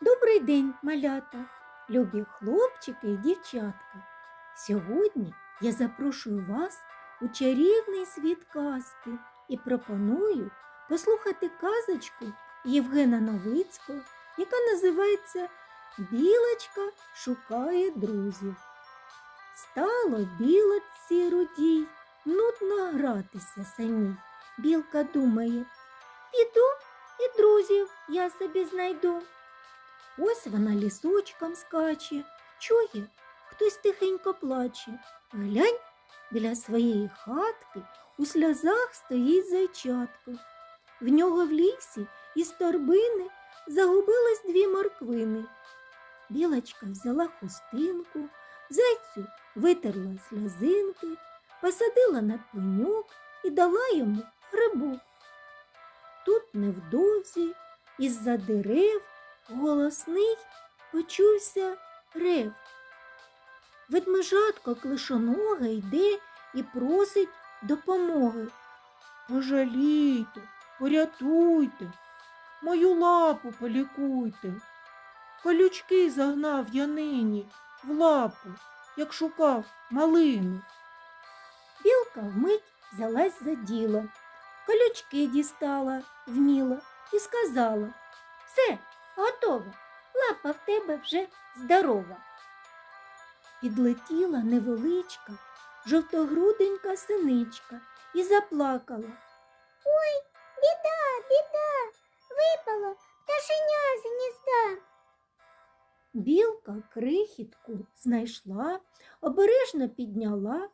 Добрий день, малята, любі хлопчики і дівчатка. Сьогодні я запрошую вас у чарівний світ казки і пропоную послухати казочку Євгена Новицького, яка називається Білочка шукає друзів. Стало білочці рудій, нудно гратися самій. Білка думає, піду і друзів я собі знайду. Ось вона лісочком скаче, чує, хтось тихенько плаче. Глянь, біля своєї хатки у сльозах стоїть зайчатко. В нього в лісі із торбини загубились дві морквини. Білочка взяла хустинку, зайцю витерла сльозинки, посадила на пеньок і дала йому грибок. Тут невдовзі із-за дерев голосний почувся рев. Ведмежатко клишоноге йде і просить допомоги. Пожалійте, порятуйте, мою лапу полікуйте. Колючки загнав я нині в лапу, як шукав малину. Білка вмить взялась за діло, колючки дістала вміло і сказала Все, готово, лапа в тебе вже здорова. Підлетіла невеличка, жовтогруденька синичка і заплакала. Ой, біда, біда, випало пташеня з гнізда. Білка крихітку знайшла, обережно підняла,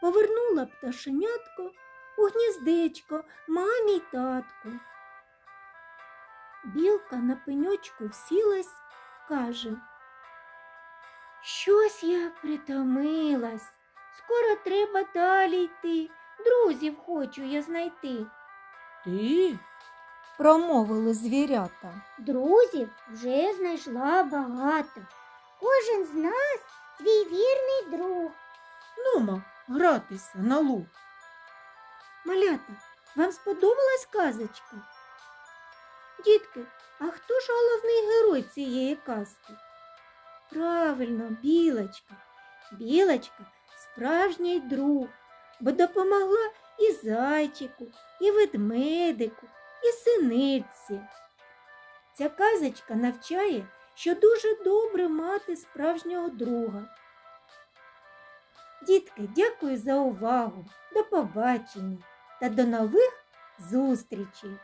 повернула пташенятко у гніздечко мамі й татку. Білка на пеньочку всілась, каже, Щось я притомилась, скоро треба далі йти, друзів хочу я знайти. Ти? Промовили звірята. Друзів вже знайшла багато. Кожен з нас твій вірний друг. Нума гратися на луг. Малята, вам сподобалась казочка? Дітки, а хто ж головний герой цієї казки? Правильно, білочка. Білочка справжній друг, бо допомогла і зайчику, і ведмедику, і синиці. Ця казочка навчає, що дуже добре мати справжнього друга. Дітки, дякую за увагу. До побачення та до нових зустрічей!